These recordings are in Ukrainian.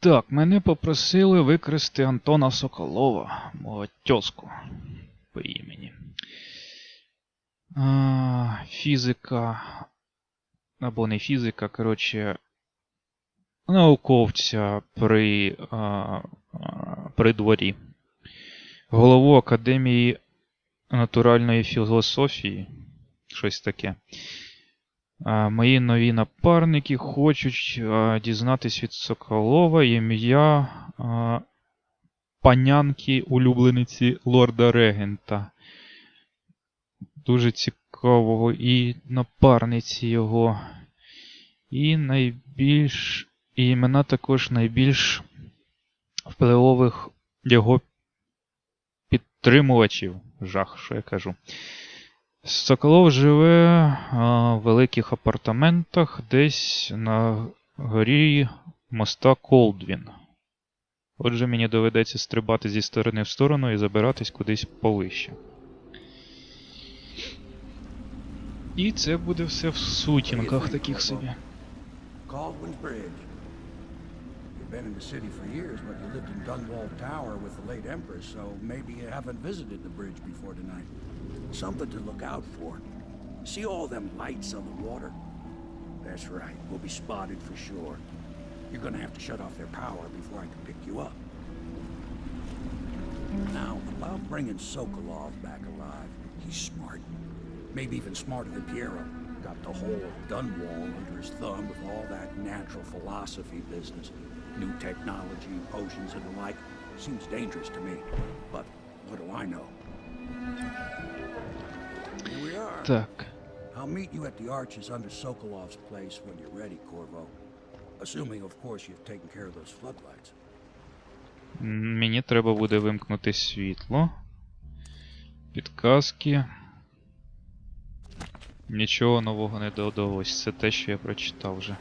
Так, мене попросили викрести Антона Соколова, мого тьоску по імені. А, фізика. Або не фізика, коротше. Науковця при, а, при дворі. Голову Академії натуральної філософії. Щось таке. Мої нові напарники хочуть дізнатись від Соколова ім'я панянки улюблениці лорда Регента. Дуже цікавого і напарниці його. І найбільш. І імена також найбільш впливових його підтримувачів. Жах, що я кажу. Соколов живе а, в великих апартаментах десь на горі моста Колдвін. Отже, мені доведеться стрибати зі сторони в сторону і забиратись кудись повище. І це буде все в сутінках таких собі. Caldwell's Bridge. Been in the city for years, but you lived in Dunwall Tower with the late Empress, so maybe you haven't visited the bridge before tonight. Something to look out for. See all them lights on the water? That's right, we'll be spotted for sure. You're gonna have to shut off their power before I can pick you up. Now, about bringing Sokolov back alive, he's smart. Maybe even smarter than Piero. Got the whole of Dunwall under his thumb with all that natural philosophy business. New technology, potions, and the like. Seems dangerous to me. But what do I know? Here we are. Так. I'll meet you at the arches under Sokolov's place when you're ready, Corvo. Assuming, of course, you've taken care of those floodlights. М, Мені треба буде вимкнути світло. Підказки. Нічого нового не додалось. Це те, що я прочитав вже.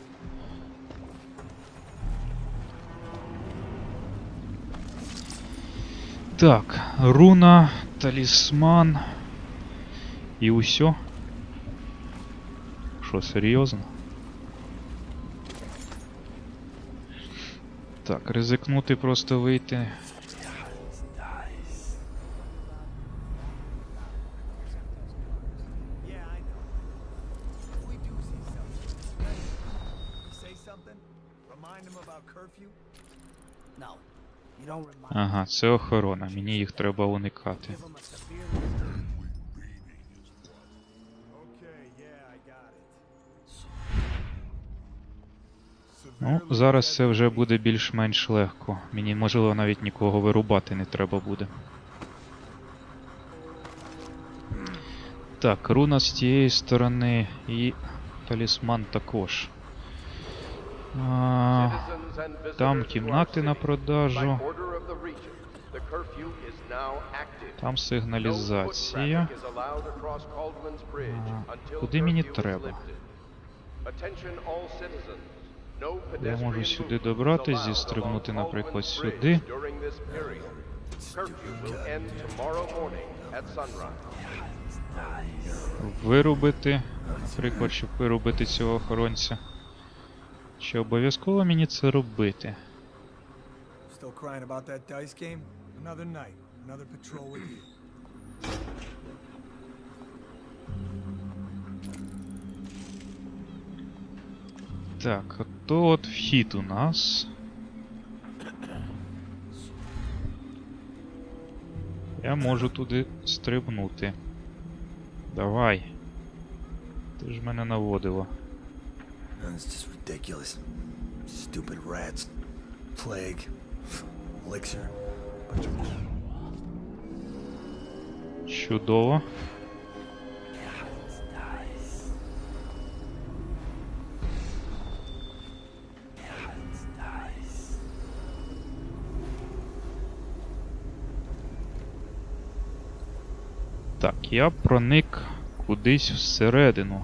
Так, руна, талісман. І усьо. Що, серйозно? Так, ризикнути просто вийти. Ага, це охорона. Мені їх треба уникати. Ну, зараз це вже буде більш-менш легко. Мені, можливо, навіть нікого вирубати не треба буде. Так, руна з тієї сторони і талісман також. А, Там кімнати на продажу. Там сигналізація. А, Куди мені треба? Я можу сюди добратись, зістрибнути, наприклад, сюди. Вирубити. Наприклад, щоб вирубити цього охоронця. Чи обов'язково мені це робити? Still crying about that dice game? Another night, another patrol with you. Так, ото от вхід у нас. Я можу туди стрибнути. Давай. Ти ж мене наводило. That's just ridiculous. Stupid rats. Plague. Elixir. Чудово. Так, я проник кудись всередину.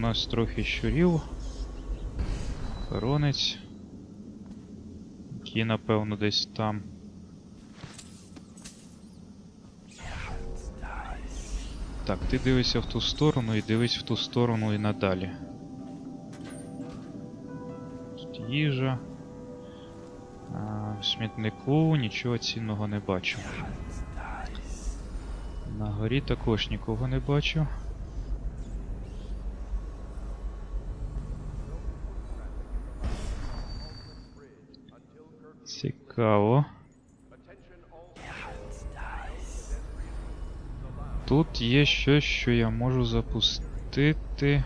Нас трохи щурів. Хоронець. Який, напевно, десь там. Так, ти дивишся в ту сторону і дивись в ту сторону і надалі. Тут їжа. А, в смітнику нічого цінного не бачу. На горі також нікого не бачу. Цікаво. Тут є щось, що я можу запустити.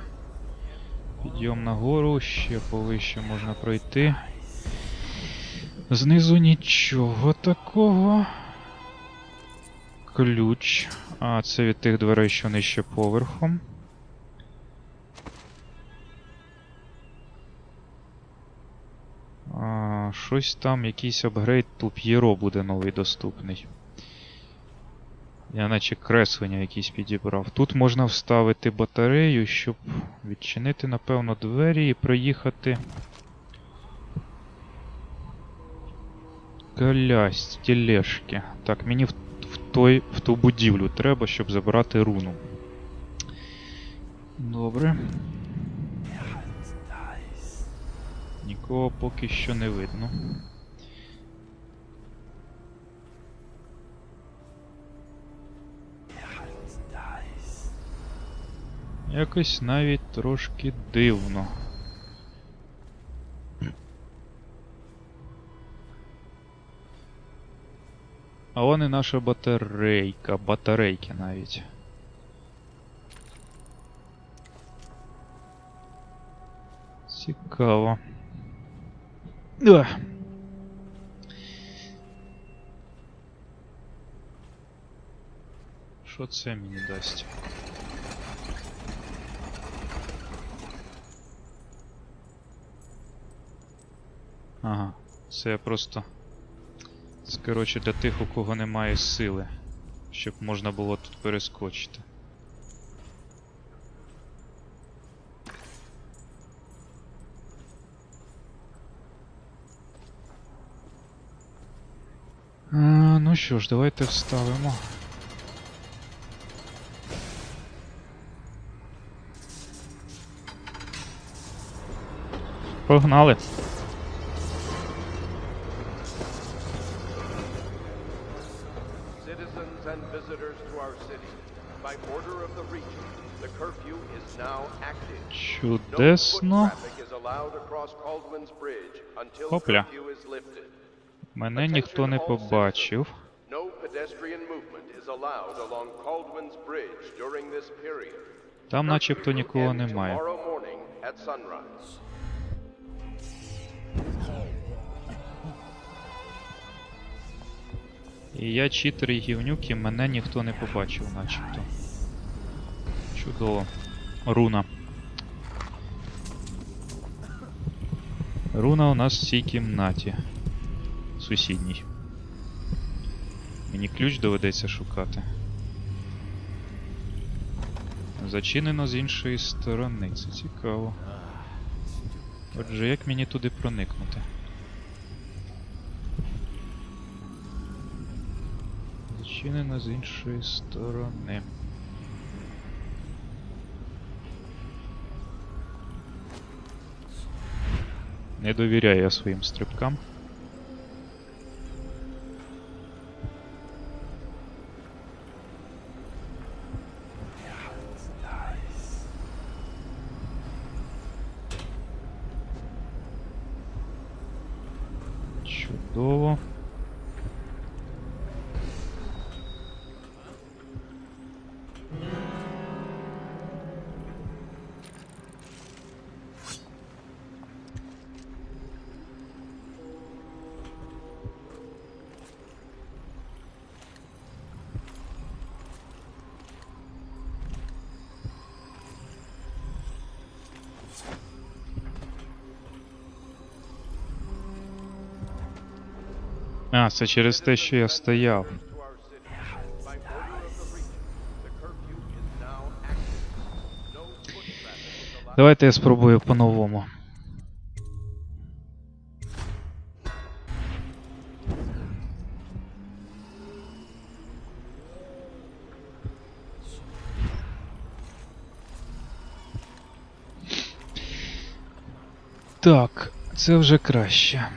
Підйом нагору, ще повище можна пройти. Знизу нічого такого. Ключ. А, це від тих дверей, що нижче поверхом. Щось там, якийсь апгрейд Туп'єро буде новий доступний. Я наче креслення якісь підібрав. Тут можна вставити батарею, щоб відчинити, напевно, двері і проїхати. Колясь, тележки. Так, мені в, в, той, в ту будівлю треба, щоб забрати руну. Добре. Нікого поки що не видно. Якось навіть трошки дивно. А вон і наша батарейка, батарейки навіть. Цікаво. Ух. Що це мені дасть? Ага, це просто. Це, коротше, для тих, у кого немає сили, щоб можна було тут перескочити. А, ну що ж, давайте вставимо. Погнали. Citizens and visitors to our city, by order of the regent, the curfew is now active. No foot Чудесно. traffic is allowed across Bridge until curfew is lifted. Мене ніхто не побачив. Там начебто нікого немає. І я читер і гівнюк, і мене ніхто не побачив, начебто. Чудово. Руна. Руна у нас в цій кімнаті. Сусідній. Мені ключ доведеться шукати. Зачинено з іншої сторони. Це цікаво. Отже, як мені туди проникнути? Зачинено з іншої сторони. Не довіряю я своїм стрибкам. А, це через те, що я стояв. Давайте я спробую по-новому. Так. Це вже краще.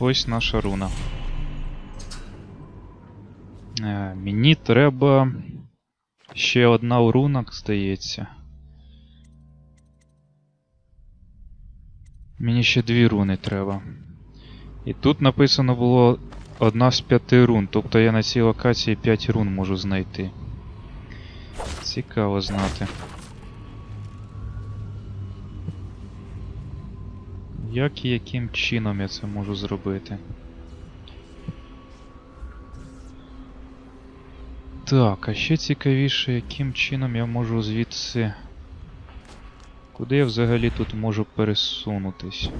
Ось наша руна. Е, мені треба ще одна у рунах, здається. Мені ще дві руни треба. І тут написано було одна з п'яти рун, тобто я на цій локації 5 рун можу знайти. Цікаво знати. Як і яким чином я це можу зробити? Так, а ще цікавіше, яким чином я можу звідси. Куди я взагалі тут можу пересунутись?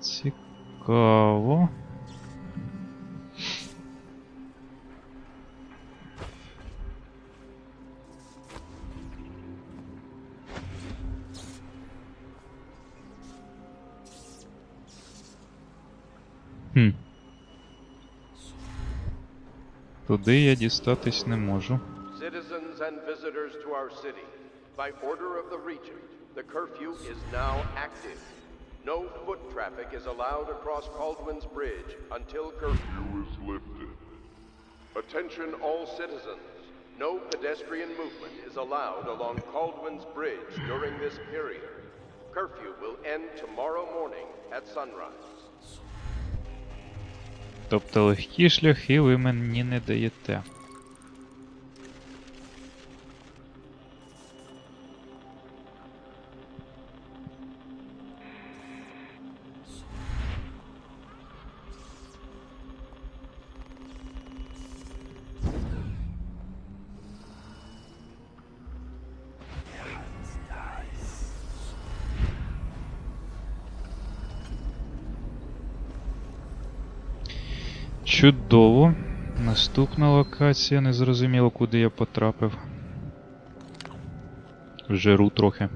Цікаво. Туди я дістатись не можу. Citizens and visitors to our city, by order of the Regent, the curfew is now active. No foot traffic is allowed across Caldwin's Bridge until curfew is lifted. Attention all citizens. No pedestrian movement is allowed along Caldwin's Bridge during this period. Curfew will end tomorrow morning at sunrise. Тобто легкі шляхи ви мені не даєте. Чудово. Наступна локація, незрозуміло, куди я потрапив. Жиру трохи.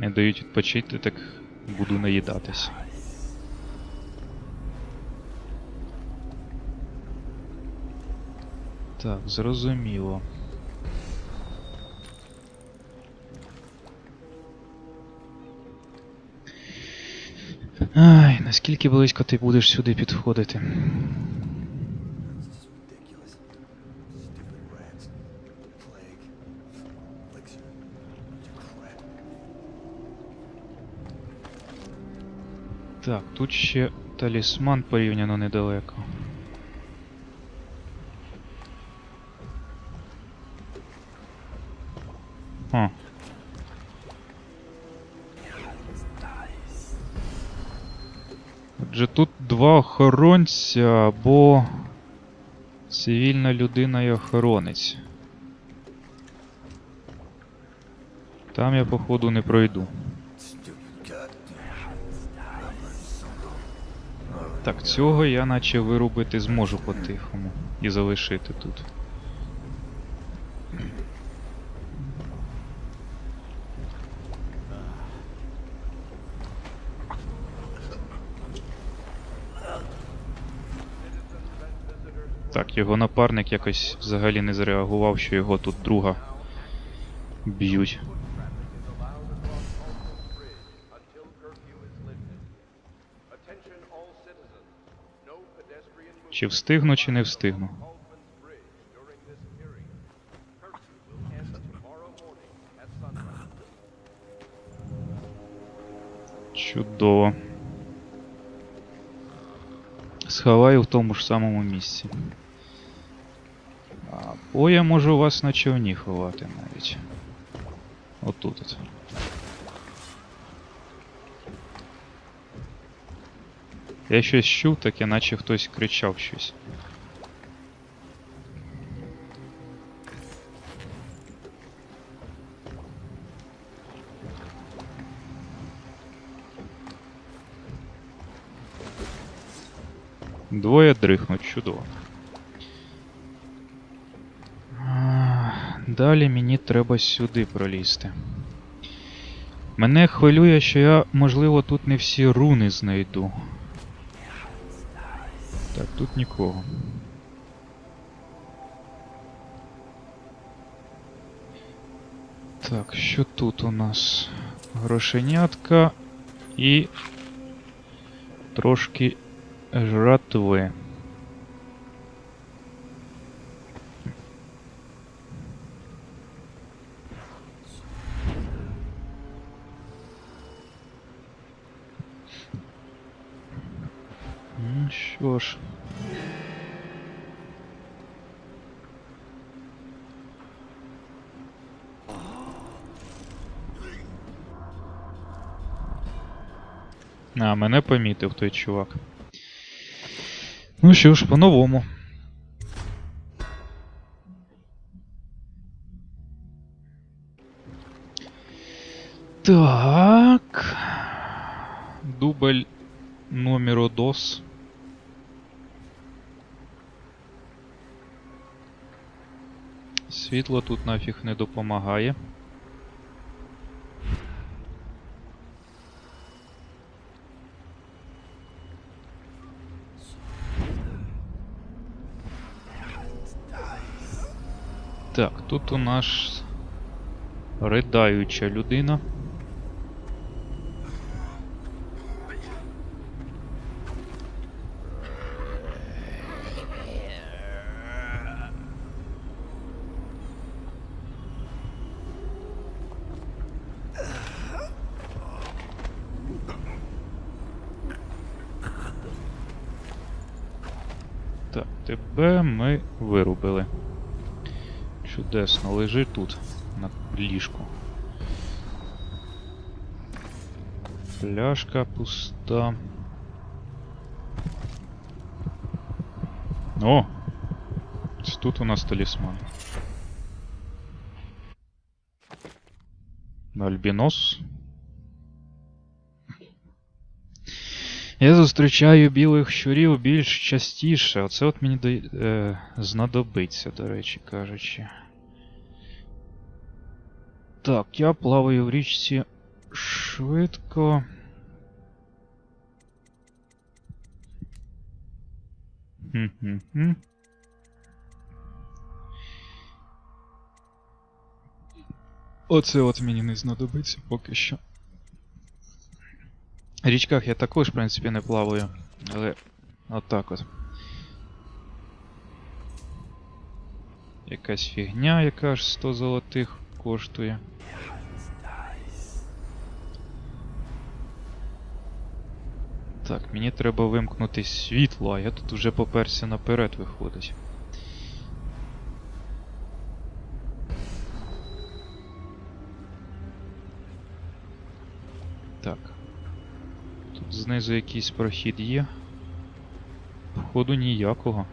Не дають відпочити, так буду наїдатись. Так, зрозуміло. Наскільки близько ти будеш сюди підходити? Так, тут ще талісман порівняно недалеко. Охоронця або цивільна людина і охоронець. Там я, походу, не пройду. Так, цього я наче вирубити зможу по-тихому і залишити тут. Так, його напарник якось взагалі не зреагував, що його тут друга б'ють. Чи встигну, чи не встигну. Чудово. Сховаю в тому ж самому місці. Або я можу вас на човні ховати навіть. Отут. От. Я щось чув, таке наче хтось кричав щось. Двоє дрихнуть, чудово. Далі мені треба сюди пролізти. Мене хвилює, що я, можливо, тут не всі руни знайду. Так, тут нікого. Так, що тут у нас? Грошенятка і трошки жратви. Ну. А, мене помітив той чувак. Ну що ж, по-новому. Так. Дубль номер дос. Світло тут нафіг не допомагає. Так, тут у нас ридаюча людина. Так, тебе ми вирубили. Чудесно, лежи тут, на ліжку. Пляшка пуста. О! Тут у нас талісман. Альбінос. Я зустрічаю білих щурів більш частіше. Оце от мені до... е, знадобиться, до речі кажучи. Так, я плаваю в річці швидко. Оце от мені не знадобиться поки що. Річках я також, в принципі, не плаваю, але отак от. Якась фігня, яка аж 100 золотих коштує. Так, мені треба вимкнути світло, а я тут вже поперся наперед виходить. Знизу якийсь прохід є. Походу ніякого.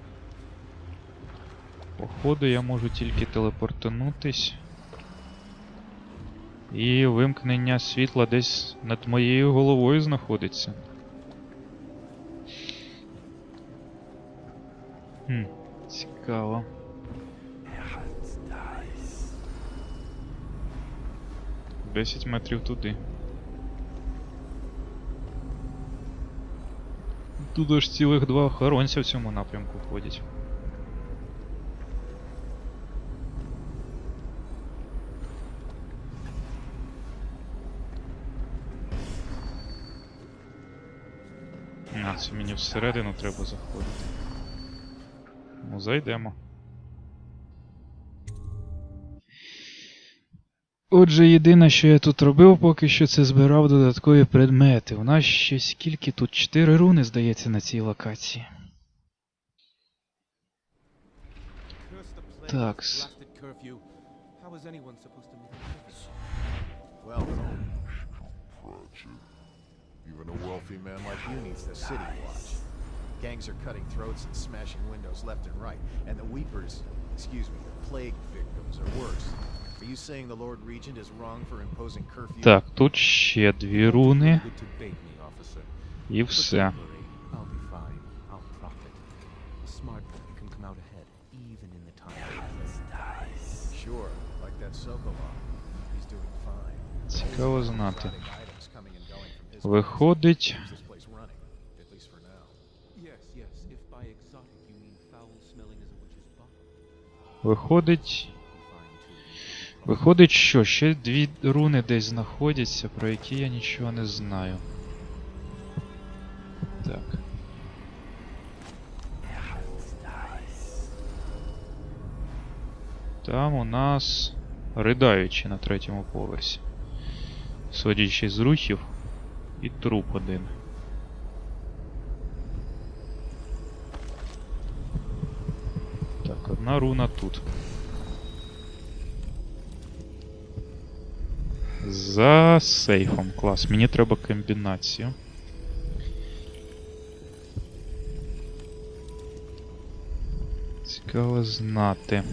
Походу я можу тільки телепортанутись. І вимкнення світла десь над моєю головою знаходиться. Хм, цікаво. Десять метрів туди. Тут ж цілих два охоронця в цьому напрямку ходять. А, це мені всередину треба заходити. Ну, зайдемо. Отже, єдине, що я тут робив поки що, це збирав додаткові предмети. У нас ще скільки тут? Чотири руни, здається, на цій локації. Так. even a wealthy man like you needs the city watch. Gangs are cutting throats and smashing windows left and right, and the weepers, excuse me, the plague victims are worse. Так, тут ще дві руни і все. Цікаво знати. Виходить, виходить. Виходить, що ще дві руни десь знаходяться, про які я нічого не знаю. Так. Там у нас ридаючі на третьому поверсі. Судячи з рухів, і труп один. Так, одна руна тут. За сейфом. Клас. Мені треба комбінацію. Цікаво знати.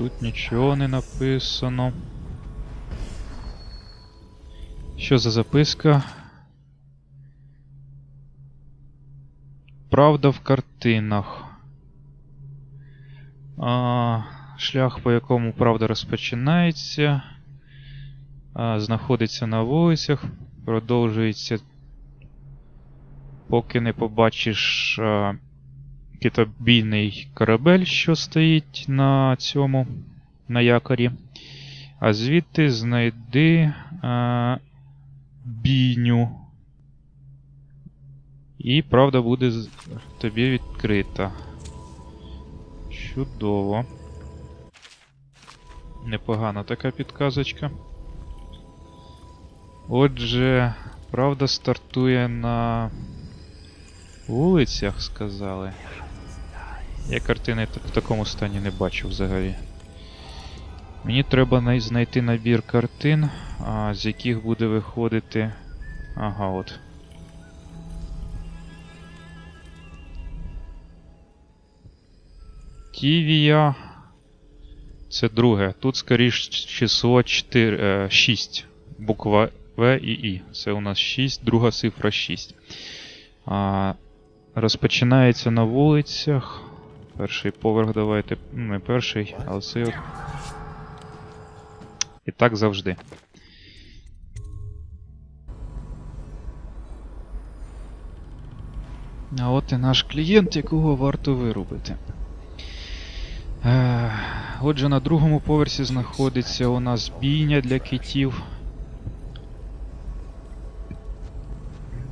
Тут нічого не написано. Що за записка? Правда в картинах. А, шлях, по якому правда розпочинається. А, знаходиться на вулицях. Продовжується. Поки не побачиш а, китобійний корабель, що стоїть на цьому на якорі. А звідти знайди а, бійню. І правда буде тобі відкрита. Чудово. Непогана така підказочка. Отже, правда стартує на вулицях, сказали. Я картини в такому стані не бачу взагалі. Мені треба знайти набір картин, з яких буде виходити. Ага, от. Тівія. Це друге. Тут скоріш число 4, е, 6. Буква В і І. Це у нас 6, друга цифра 6. А, розпочинається на вулицях. Перший поверх давайте. Ну, не перший, але це. от. І так завжди. А от і наш клієнт, якого варто вирубити. Е, Отже, на другому поверсі знаходиться у нас бійня для китів.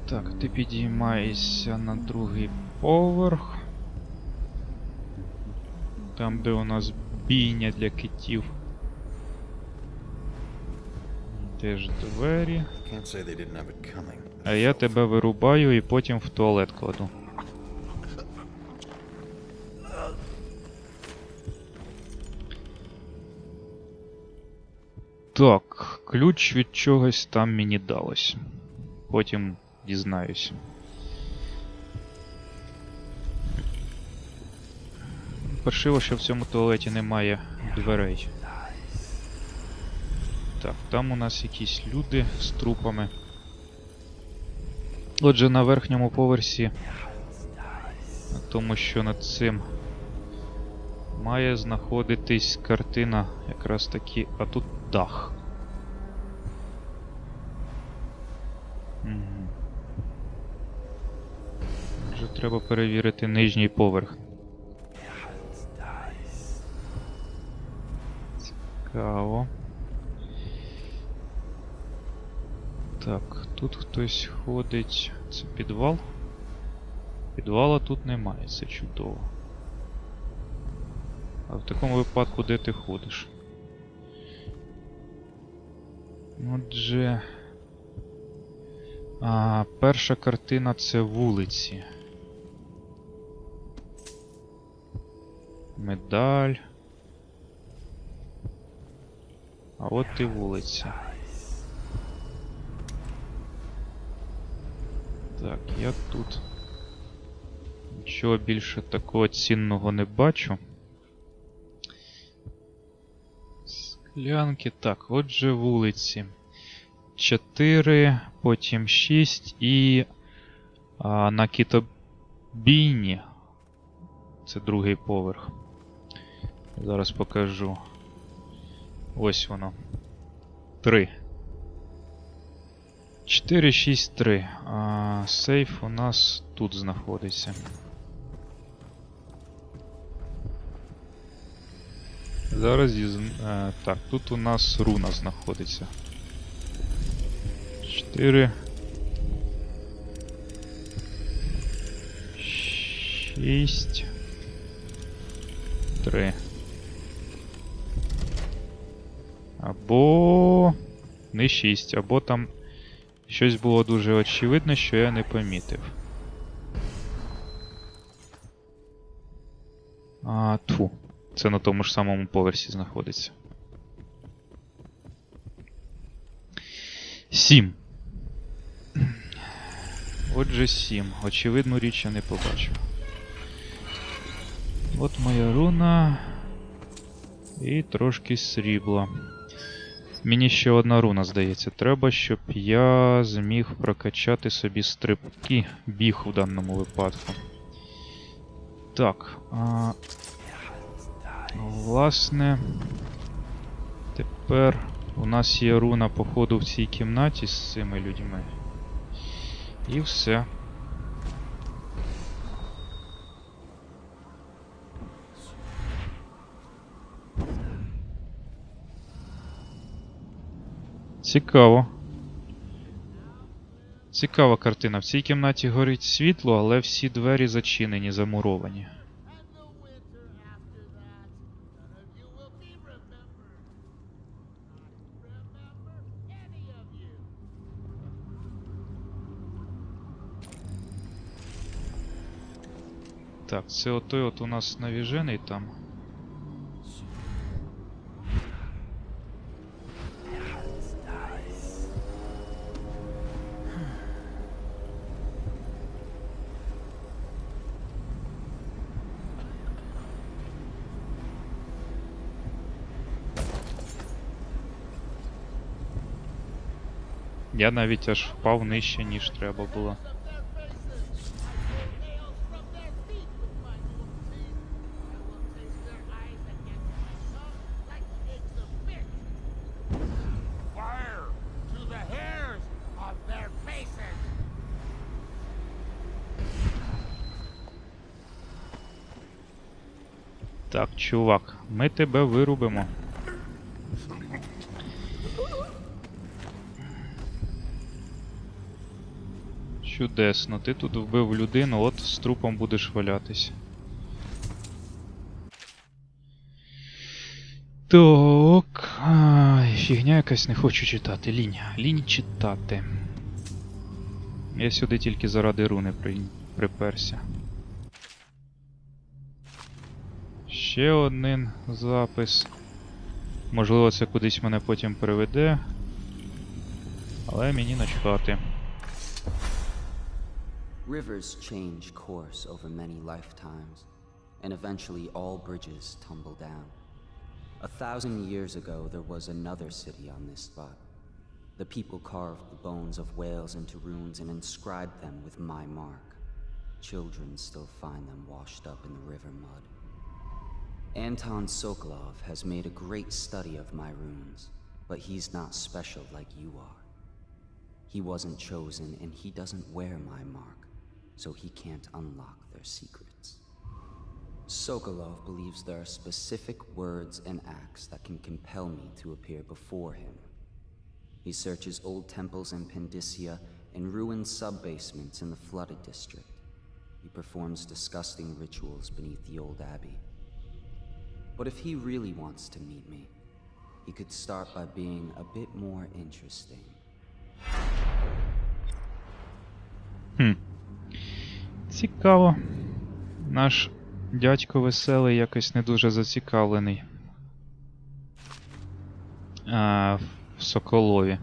Так, ти підіймаєшся на другий поверх. Там, де у нас бійня для китів. Двері. Have it coming. А я тебе вирубаю і потім в туалет кладу. Так, ключ від чогось там мені далось. Потім дізнаюсь. Паршиво, що в цьому туалеті немає дверей. Так, там у нас якісь люди з трупами. Отже, на верхньому поверсі, тому що над цим має знаходитись картина якраз таки, а тут дах. Отже, треба перевірити нижній поверх. Цікаво. Так, тут хтось ходить. Це підвал? Підвала тут немає, це чудово. А в такому випадку де ти ходиш? Отже. А, перша картина це вулиці. Медаль. А от і вулиця. Так, я тут нічого більше такого цінного не бачу. Склянки. Так, отже, вулиці. 4, потім 6 і а, на кітобійні. Це другий поверх. Зараз покажу. Ось воно. 3. 4, 6, 3. А, сейф у нас тут знаходиться. Зараз діз... е, так, тут у нас руна знаходиться. 4. 6. 3. Або. Не 6, або там щось було дуже очевидно, що я не помітив. А, тьфу. Це на тому ж самому поверсі знаходиться. 7. Отже, 7. Очевидну річ я не побачив. От моя руна. І трошки срібла. Мені ще одна руна, здається. Треба, щоб я зміг прокачати собі стрибки біг у даному випадку. Так. А... Власне. Тепер у нас є руна, походу, в цій кімнаті з цими людьми. І все. Цікаво. Цікава картина. В цій кімнаті горить світло, але всі двері зачинені, замуровані. Так, це отой от у нас навіжений там. Я навіть аж впав нижче, ніж треба було. Так, чувак, ми тебе вирубимо. Чудесно, ти тут вбив людину, от з трупом будеш валятись. Так. Фігня якась не хочу читати. Лінь. Лінь читати. Я сюди тільки заради руни при... приперся. Ще один запис. Можливо, це кудись мене потім приведе. Але мені начхати. Rivers change course over many lifetimes, and eventually all bridges tumble down. A thousand years ago, there was another city on this spot. The people carved the bones of whales into runes and inscribed them with my mark. Children still find them washed up in the river mud. Anton Sokolov has made a great study of my runes, but he's not special like you are. He wasn't chosen, and he doesn't wear my mark, so he can't unlock their secrets. Sokolov believes there are specific words and acts that can compel me to appear before him. He searches old temples in Pendicia and ruined sub-basements in the flooded district. He performs disgusting rituals beneath the old abbey. But if he really wants to meet me, he could start by being a bit more interesting. Хм. Цікаво. Наш дядько веселий якось не дуже зацікавлений. А, в Соколові.